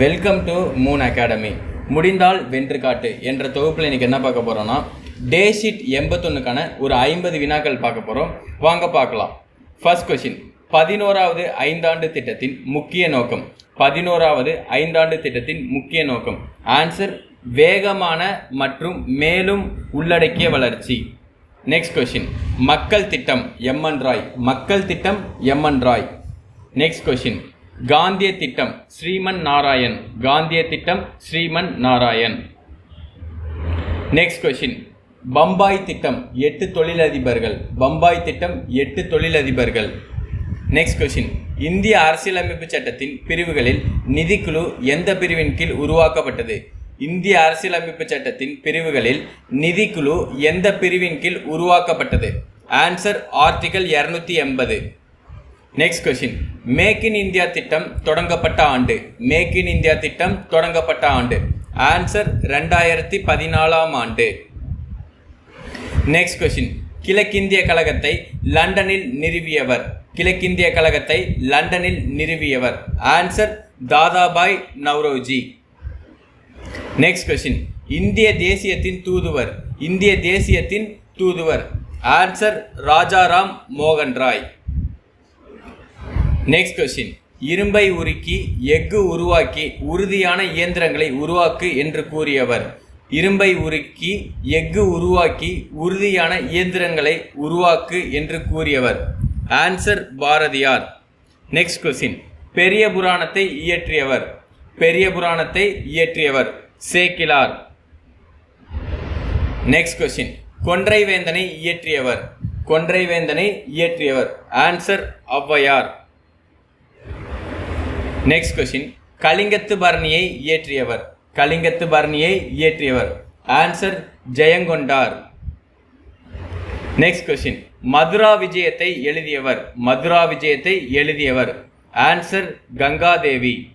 Welcome to Moon academy முடிந்தால் வென்று காட்டு என்ற தொகுப்பில் இன்றைக்கி என்ன பார்க்க போகிறோன்னா டே ஷீட் எண்பத்தொன்னுக்கான ஒரு ஐம்பது வினாக்கள் பார்க்க போகிறோம் வாங்க பார்க்கலாம். ஃபர்ஸ்ட் கொஷின் பதினோராவது ஐந்தாண்டு திட்டத்தின் முக்கிய நோக்கம். பதினோராவது ஐந்தாண்டு திட்டத்தின் முக்கிய நோக்கம். ஆன்சர் வேகமான மற்றும் மேலும் உள்ளடக்கிய வளர்ச்சி. நெக்ஸ்ட் கொஷின் மக்கள் திட்டம் எம்என் ராய். மக்கள் திட்டம் எம்என் ராய். நெக்ஸ்ட் கொஷின் காந்திய திட்டம் ஸ்ரீமன் நாராயண். காந்திய திட்டம் ஸ்ரீமன் நாராயண். நெக்ஸ்ட் கொஷின் பம்பாய் திட்டம் எட்டு தொழிலதிபர்கள். பம்பாய் திட்டம் எட்டு தொழிலதிபர்கள். நெக்ஸ்ட் கொஷின் இந்திய அரசியலமைப்பு சட்டத்தின் பிரிவுகளில் நிதிக்குழு எந்த பிரிவின் கீழ் உருவாக்கப்பட்டது? இந்திய அரசியலமைப்பு சட்டத்தின் பிரிவுகளில் நிதிக்குழு எந்த பிரிவின் கீழ் உருவாக்கப்பட்டது? ஆன்சர் ஆர்டிகல் இரநூத்தி எண்பது next question make in India திட்டம் தொடங்கப்பட்ட ஆண்டு. மேக் இன் இந்தியா திட்டம் தொடங்கப்பட்ட ஆண்டு. ஆன்சர் ரெண்டாயிரத்தி பதினாலாம் ஆண்டு. நெக்ஸ்ட் கொஷின் கிழக்கிந்திய கழகத்தை லண்டனில் நிறுவியவர். கிழக்கிந்திய கழகத்தை லண்டனில் நிறுவியவர். Answer Dadabhai Naoroji. Next question இந்திய தேசியத்தின் தூதுவர். இந்திய தேசியத்தின் தூதுவர். ஆன்சர் ராஜாராம் மோகன் ராய் நெக்ஸ்ட் கொஸ்டின் இரும்பை உருக்கி எஃகு உருவாக்கி உறுதியான இயந்திரங்களை உருவாக்கு என்று கூறியவர். இரும்பை உருக்கி எஃகு உருவாக்கி உறுதியான இயந்திரங்களை உருவாக்கு என்று கூறியவர். ஆன்சர் பாரதியார். நெக்ஸ்ட் கொஸ்டின் பெரிய புராணத்தை இயற்றியவர். பெரிய புராணத்தை இயற்றியவர். சேக்கிலார். நெக்ஸ்ட் கொஸ்டின் கொன்றை வேந்தனை இயற்றியவர். கொன்றை வேந்தனை இயற்றியவர். ஆன்சர் ஔவையார். நெக்ஸ்ட் கொஸ்டின் கலிங்கத்து பரணியை இயற்றியவர். கலிங்கத்து பரணியை இயற்றியவர். Answer Jayankondar. Next question Madhura விஜயத்தை எழுதியவர். மதுரா விஜயத்தை எழுதியவர். ஆன்சர் கங்காதேவி.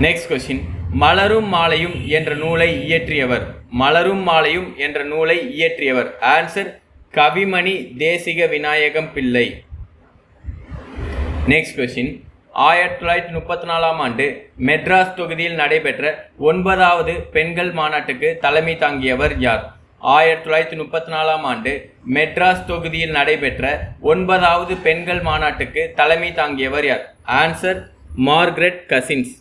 நெக்ஸ்ட் கொஸ்டின் மலரும் மாலையும் என்ற நூலை இயற்றியவர். மலரும் மாலையும் என்ற நூலை இயற்றியவர். ஆன்சர் கவிமணி தேசிக விநாயகம் பிள்ளை. நெக்ஸ்ட் கொஸ்டின் ஆயிரத்தி தொள்ளாயிரத்தி முப்பத்தி நாலாம் ஆண்டு மெட்ராஸ் தொகுதியில் நடைபெற்ற ஒன்பதாவது பெண்கள் மாநாட்டுக்கு தலைமை தாங்கியவர் யார்? ஆயிரத்தி தொள்ளாயிரத்தி முப்பத்தி நாலாம் ஆண்டு மெட்ராஸ் தொகுதியில் நடைபெற்ற ஒன்பதாவது பெண்கள் மாநாட்டுக்கு தலைமை தாங்கியவர் யார்? Answer Margaret Cousins.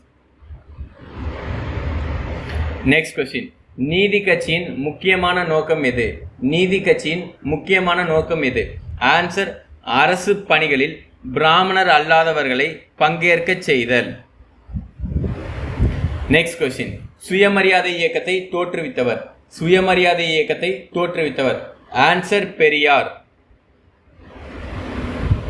Next question நீதி கட்சியின் முக்கியமான நோக்கம் எது? நீதி கட்சியின் முக்கியமான நோக்கம் எது? ஆன்சர் அரசு பணிகளில் பிராமணர் அல்லாதவர்களை பங்கேற்கச் செய்தல். நெக்ஸ்ட் கொஸ்டின் சுயமரியாதை இயக்கத்தை தோற்றுவித்தவர். சுயமரியாதை இயக்கத்தை தோற்றுவித்தவர். ஆன்சர் பெரியார்.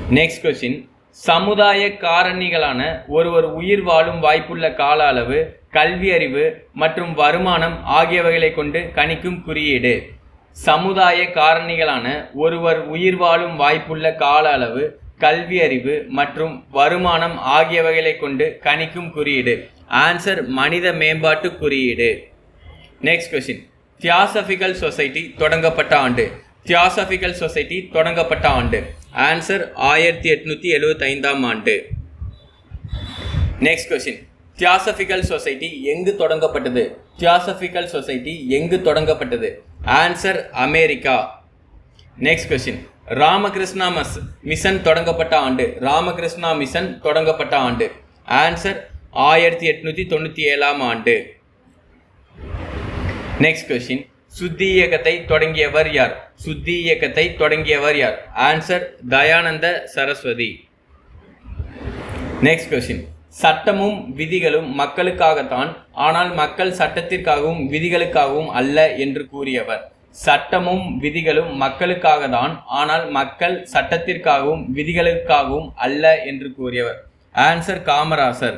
நெக்ஸ்ட் கொஸ்டின் சமுதாய காரணிகளான ஒருவர் உயிர் வாழும் வாய்ப்புள்ள கால அளவு கல்வி அறிவு மற்றும் வருமானம் ஆகியவைகளை கொண்டு கணிக்கும் குறியீடு. சமுதாய காரணிகளான ஒருவர் உயிர் வாழும் வாய்ப்புள்ள கால அளவு கல்வி அறிவு மற்றும் வருமானம் ஆகியவைகளை கொண்டு கணிக்கும் குறியீடு. ஆன்சர் மனித மேம்பாட்டு குறியீடு. நெக்ஸ்ட் கொஸ்டின் தியாசபிக்கல் சொசைட்டி தொடங்கப்பட்ட ஆண்டு. தியாசபிக்கல் சொசைட்டி தொடங்கப்பட்ட ஆண்டு. ஆன்சர் ஆயிரத்தி எட்நூற்றி எழுபத்தைந்தாம் ஆண்டு. நெக்ஸ்ட் கொஸ்டின் தியாசபிக்கல் சொசைட்டி எங்கு தொடங்கப்பட்டது? தியாசபிக்கல் சொசைட்டி எங்கு தொடங்கப்பட்டது? Answer America next question Ramakrishna மஸ் மிஷன் தொடங்கப்பட்ட ஆண்டு. ராமகிருஷ்ணா மிஷன் தொடங்கப்பட்ட ஆண்டு. ஆன்சர் ஆயிரத்தி எட்நூற்றி தொண்ணூற்றி ஏழாம் ஆண்டு. நெக்ஸ்ட் கொஸ்டின் சுத்தி இயக்கத்தை தொடங்கியவர் யார்? சுத்தி இயக்கத்தை தொடங்கியவர் யார்? Answer Dayananda Saraswati. Next question சட்டமும் விதிகளும் மக்களுக்காகத்தான் ஆனால் மக்கள் சட்டத்திற்காகவும் விதிகளுக்காகவும் அல்ல என்று கூறியவர். சட்டமும் விதிகளும் மக்களுக்காக தான் ஆனால் மக்கள் சட்டத்திற்காகவும் விதிகளுக்காகவும் அல்ல என்று கூறியவர். ஆன்சர் காமராசர்.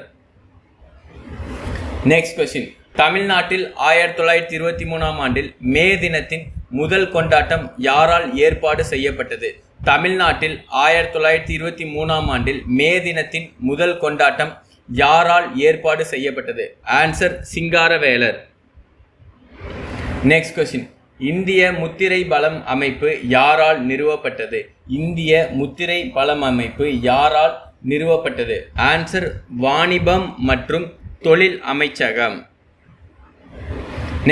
நெக்ஸ்ட் கொஸ்டின் தமிழ்நாட்டில் ஆயிரத்தி தொள்ளாயிரத்தி இருபத்தி மூணாம் ஆண்டில் மே தினத்தின் முதல் கொண்டாட்டம் யாரால் ஏற்பாடு செய்யப்பட்டது? தமிழ்நாட்டில் ஆயிரத்தி தொள்ளாயிரத்தி இருபத்தி மூணாம் ஆண்டில் மே தினத்தின் முதல் கொண்டாட்டம் யாரால் ஏற்பாடு செய்யப்பட்டது? ஆன்சர் சிங்காரவேலர். நெக்ஸ்ட் கொஸ்டின் இந்திய முத்திரை பலம் அமைப்பு யாரால் நிறுவப்பட்டது? இந்திய முத்திரை பலம் அமைப்பு யாரால் நிறுவப்பட்டது? ஆன்சர் வாணிபம் மற்றும் தொழில் அமைச்சகம்.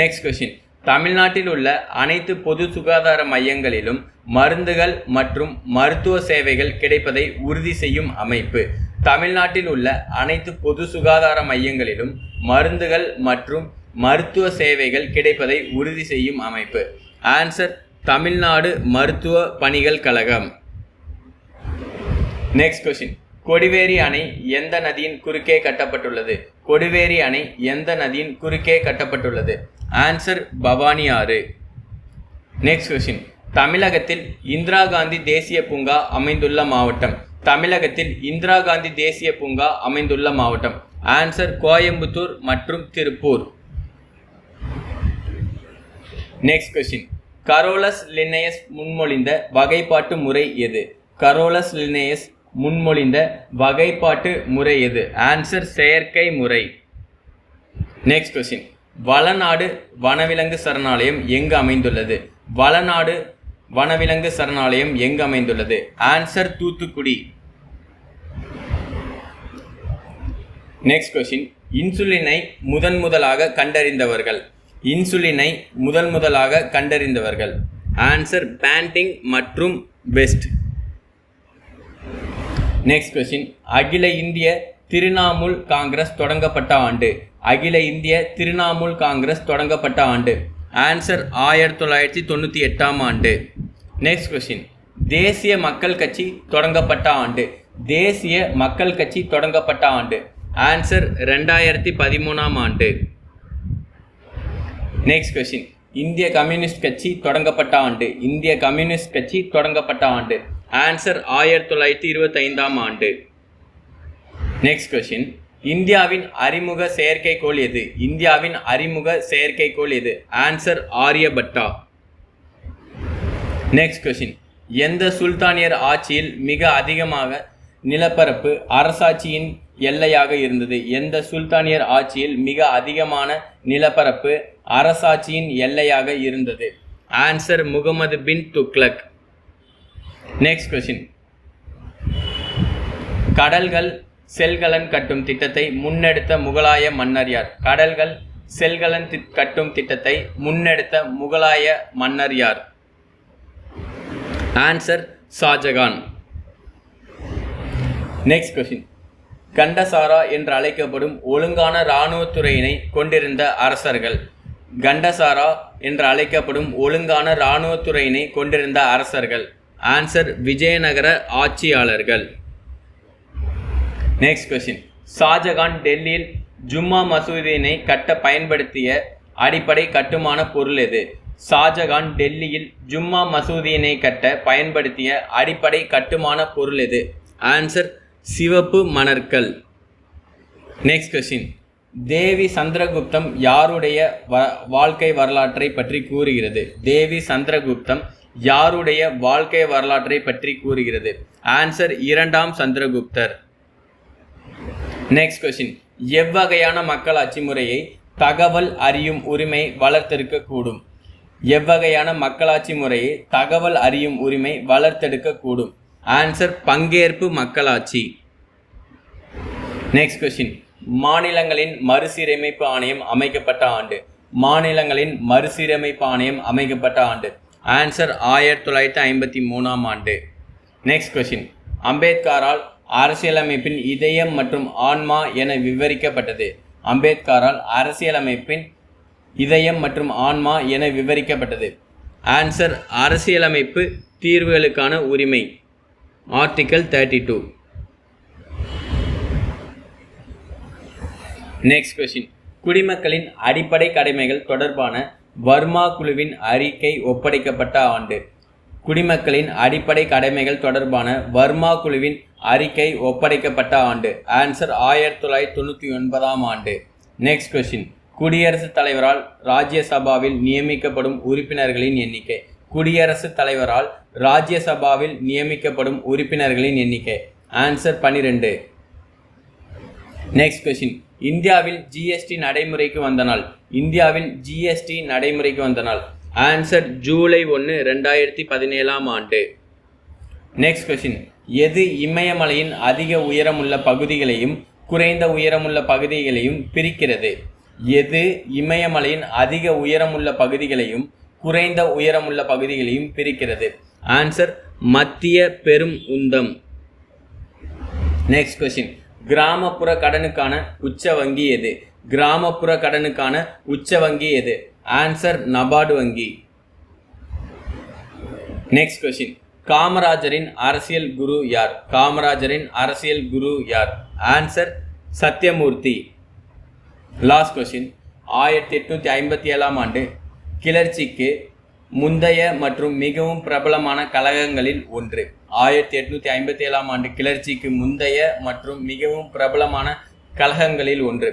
நெக்ஸ்ட் கொஷின் தமிழ்நாட்டில் உள்ள அனைத்து பொது சுகாதார மையங்களிலும் மருந்துகள் மற்றும் மருத்துவ சேவைகள் கிடைப்பதை உறுதி செய்யும் அமைப்பு. தமிழ்நாட்டில் உள்ள அனைத்து பொது சுகாதார மையங்களிலும் மருந்துகள் மற்றும் மருத்துவ சேவைகள் கிடைப்பதை உறுதி செய்யும் அமைப்பு. ஆன்சர் தமிழ்நாடு மருத்துவ பணிகள் கழகம். நெக்ஸ்ட் கொஸ்டின் கொடிவேரி அணை எந்த நதியின் குறுக்கே கட்டப்பட்டுள்ளது? கொடிவேரி அணை எந்த நதியின் குறுக்கே கட்டப்பட்டுள்ளது? ஆன்சர் பவானி ஆறு. நெக்ஸ்ட் கொஸ்டின் தமிழகத்தில் இந்திரா காந்தி தேசிய பூங்கா அமைந்துள்ள மாவட்டம். தமிழகத்தில் இந்திரா காந்தி தேசிய பூங்கா அமைந்துள்ள மாவட்டம். ஆன்சர் கோயம்புத்தூர் மற்றும் Tiruppur. Next question Carolus Linnaeus முன்மொழிந்த வகைப்பாட்டு முறை எது? கரோலஸ் லினேயஸ் முன்மொழிந்த வகைப்பாட்டு முறை எது? ஆன்சர் செயற்கை முறை. நெக்ஸ்ட் கொஸ்டின் வளநாடு வனவிலங்கு சரணாலயம் எங்கு அமைந்துள்ளது? வளநாடு வனவிலங்கு சரணாலயம் எங்கு அமைந்துள்ளது? ஆன்சர் தூத்துக்குடி. நெக்ஸ்ட் கொஸ்டின் இன்சுலினை முதன் முதலாக கண்டறிந்தவர்கள். இன்சுலினை முதன் முதலாக கண்டறிந்தவர்கள். ஆன்சர் பேண்டிங் மற்றும் பெஸ்ட் நெக்ஸ்ட் கொஸ்டின் அகில இந்திய திரிணாமுல் காங்கிரஸ் தொடங்கப்பட்ட ஆண்டு. அகில இந்திய திரிணாமுல் காங்கிரஸ் தொடங்கப்பட்ட ஆண்டு. ஆன்சர் ஆயிரத்தி தொள்ளாயிரத்தி தொண்ணூற்றி எட்டாம் ஆண்டு. நெக்ஸ்ட் கொஸ்டின் தேசிய மக்கள் கட்சி தொடங்கப்பட்ட ஆண்டு. தேசிய மக்கள் கட்சி தொடங்கப்பட்ட ஆண்டு. ஆன்சர் ரெண்டாயிரத்தி பதிமூணாம் ஆண்டு. நெக்ஸ்ட் கொஸ்டின் இந்திய கம்யூனிஸ்ட் கட்சி தொடங்கப்பட்ட ஆண்டு. இந்திய கம்யூனிஸ்ட் கட்சி தொடங்கப்பட்ட ஆண்டு. ஆன்சர் ஆயிரத்தி தொள்ளாயிரத்தி இருபத்தைந்தாம் ஆண்டு. நெக்ஸ்ட் கொஸ்டின் இந்தியாவின் அறிமுக செயற்கைக்கோள் எது? இந்தியாவின் அறிமுக செயற்கைக்கோள் எது? ஆன்சர் ஆரியபட்டா. நெக்ஸ்ட் கொஸ்டின் எந்த சுல்தானியர் ஆட்சியில் மிக அதிகமாக நிலப்பரப்பு அரசாட்சியின் எல்லையாக இருந்தது. எந்த சுல்தானியர் ஆட்சியில் மிக அதிகமான நிலப்பரப்பு அரசாட்சியின் எல்லையாக இருந்தது? Answer Muhammad bin Tughlaq next question கடல்கள் செல்கலன் கட்டும் திட்டத்தை முன்னெடுத்த முகலாய மன்னர் யார்? கடல்கள் செல்கலன் தி- கட்டும் திட்டத்தை முன்னெடுத்த முகலாய மன்னர் யார்? ஆன்சர் ஷாஜகான். நெக்ஸ்ட் கொஷின் கண்டசாரா என்று அழைக்கப்படும் ஒழுங்கான இராணுவத்துறையினை கொண்டிருந்த அரசர்கள். கண்டசாரா என்று அழைக்கப்படும் ஒழுங்கான இராணுவத்துறையினை கொண்டிருந்த அரசர்கள். ஆன்சர் விஜயநகர ஆட்சியாளர்கள். நெக்ஸ்ட் கொஸ்டின் ஷாஜகான் டெல்லியில் ஜும்மா மசூதியினை கட்ட பயன்படுத்திய அடிப்படை கட்டுமான பொருள் எது? ஷாஜகான் டெல்லியில் ஜும்மா மசூதியினை கட்ட பயன்படுத்திய அடிப்படை கட்டுமான பொருள் எது? ஆன்சர் சிவப்பு மணற்கல். நெக்ஸ்ட் கொஸ்டின் தேவி சந்திரகுப்தம் யாருடைய வ வாழ்க்கை வரலாற்றை பற்றி கூறுகிறது? தேவி சந்திரகுப்தம் யாருடைய வாழ்க்கை வரலாற்றை பற்றி கூறுகிறது? ஆன்சர் இரண்டாம் சந்திரகுப்தர். நெக்ஸ்ட் கொஸ்டின் எவ்வகையான மக்களாட்சி முறையை தகவல் அறியும் உரிமை வளர்த்தெடுக்கக்கூடும்? எவ்வகையான மக்களாட்சி முறையை தகவல் அறியும் உரிமை வளர்த்தெடுக்கக்கூடும்? ஆன்சர் பங்கேற்பு மக்களாட்சி. நெக்ஸ்ட் கொஸ்டின் மாநிலங்களின் மறுசீரமைப்பு ஆணையம் அமைக்கப்பட்ட ஆண்டு. மாநிலங்களின் மறுசீரமைப்பு ஆணையம் அமைக்கப்பட்ட ஆண்டு. ஆன்சர் ஆயிரத்தி தொள்ளாயிரத்தி ஐம்பத்தி மூணாம் ஆண்டு. நெக்ஸ்ட் கொஸ்டின் அம்பேத்கரால் அரசியலமைப்பின் இதயம் மற்றும் ஆன்மா என விவரிக்கப்பட்டது. அம்பேத்கரால் அரசியலமைப்பின் இதயம் மற்றும் ஆன்மா என விவரிக்கப்பட்டது. ஆன்சர் அரசியலமைப்பு தீர்வுகளுக்கான உரிமை. Article thirty two next question குடிமக்களின் அடிப்படை கடமைகள் தொடர்பான வர்மா குழுவின் அறிக்கை ஒப்படைக்கப்பட்ட ஆண்டு. குடிமக்களின் அடிப்படை கடமைகள் தொடர்பான வர்மா குழுவின் அறிக்கை ஒப்படைக்கப்பட்ட ஆண்டு. ஆன்சர் ஆயிரத்தி தொள்ளாயிரத்தி தொண்ணூற்றி ஒன்பதாம் ஆண்டு. நெக்ஸ்ட் கொஸ்டின் குடியரசுத் தலைவரால் ராஜ்யசபாவில் நியமிக்கப்படும் உறுப்பினர்களின் எண்ணிக்கை. குடியரசுத் தலைவரால் ராஜ்யசபாவில் நியமிக்கப்படும் உறுப்பினர்களின் எண்ணிக்கை. ஆன்சர் பன்னிரெண்டு. நெக்ஸ்ட் கொஸ்டின் இந்தியாவில் ஜிஎஸ்டி நடைமுறைக்கு வந்த நாள். இந்தியாவில் ஜிஎஸ்டி நடைமுறைக்கு வந்த நாள். ஆன்சர் ஜூலை ஒன்று ரெண்டாயிரத்தி பதினேழாம் ஆண்டு. நெக்ஸ்ட் கொஸ்டின் எது இமயமலையின் அதிக உயரமுள்ள பகுதிகளையும் குறைந்த உயரமுள்ள பகுதிகளையும் பிரிக்கிறது? எது இமயமலையின் அதிக உயரமுள்ள பகுதிகளையும் குறைந்த உயரமுள்ள பகுதிகளையும் பிரிக்கிறது? ஆன்சர் மத்திய பெரும் உந்தம். நெக்ஸ்ட் கொஸ்டின் கிராமப்புற கடனுக்கான உச்ச வங்கி எது? கிராமப்புற கடனுக்கான உச்ச வங்கி எது? ஆன்சர் நபார்டு வங்கி. நெக்ஸ்ட் கொஸ்டின் காமராஜரின் அரசியல் குரு யார்? காமராஜரின் அரசியல் குரு யார்? ஆன்சர் சத்யமூர்த்தி. லாஸ்ட் கொஸ்டின் ஆயிரத்தி எட்நூற்றி ஐம்பத்தி ஏழாம் ஆண்டு கிளர்ச்சிக்கு முந்தைய மற்றும் மிகவும் பிரபலமான கழகங்களில் ஒன்று. ஆயிரத்தி எட்நூற்றி ஐம்பத்தி ஏழாம் ஆண்டு கிளர்ச்சிக்கு முந்தைய மற்றும் மிகவும் பிரபலமான கழகங்களில் ஒன்று.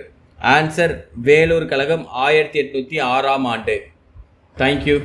ஆன்சர் வேலூர் கழகம் ஆயிரத்தி எட்நூற்றி ஆறாம் ஆண்டு. தேங்க்யூ